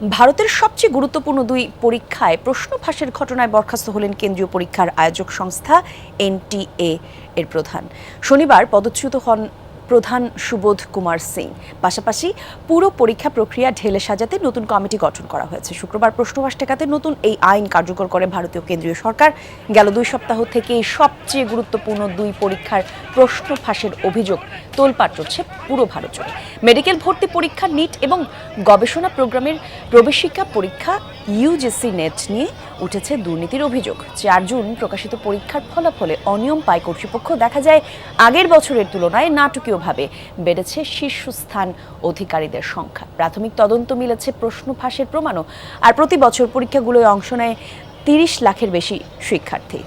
ভারতের সবচেয়ে গুরুত্বপূর্ণ দুই পরীক্ষায় প্রশ্ন ফাঁসের ঘটনায় বরখাস্ত হলেন কেন্দ্রীয় পরীক্ষার আয়োজক সংস্থা এনটিএ এর প্রধান। শনিবার পদচ্যুত হন প্রধান সুবোধ কুমার সিং। পাশাপাশি পুরো পরীক্ষা প্রক্রিয়া ঢেলে সাজাতে নতুন কমিটি গঠন করা হয়েছে। শুক্রবার প্রশ্নবাস ঠেকাতে নতুন এই আইন কার্যকর করে ভারতীয় কেন্দ্রীয় সরকার। গেল দুই সপ্তাহ থেকে সবচেয়ে গুরুত্বপূর্ণ দুই পরীক্ষার প্রশ্ন ফাঁসের অভিযোগ তোলপাড় চলছে পুরো ভারত জুড়ে। মেডিকেল ভর্তি পরীক্ষা নিট এবং গবেষণা প্রোগ্রামের প্রবেশিকা পরীক্ষা ইউজিসি নেট নিয়ে উঠেছে দুর্নীতির অভিযোগ। চার জুন প্রকাশিত পরীক্ষার ফলাফলে অনিয়ম পায় কর্তৃপক্ষ। দেখা যায়, আগের বছরের তুলনায় নাটকীয়ভাবে বেড়েছে শীর্ষস্থান অধিকারীদের সংখ্যা। প্রাথমিক তদন্ত মিলেছে প্রশ্ন ফাঁসের প্রমাণও। আর প্রতি বছর পরীক্ষাগুলোয় অংশ নেয় তিরিশ লাখের বেশি শিক্ষার্থী।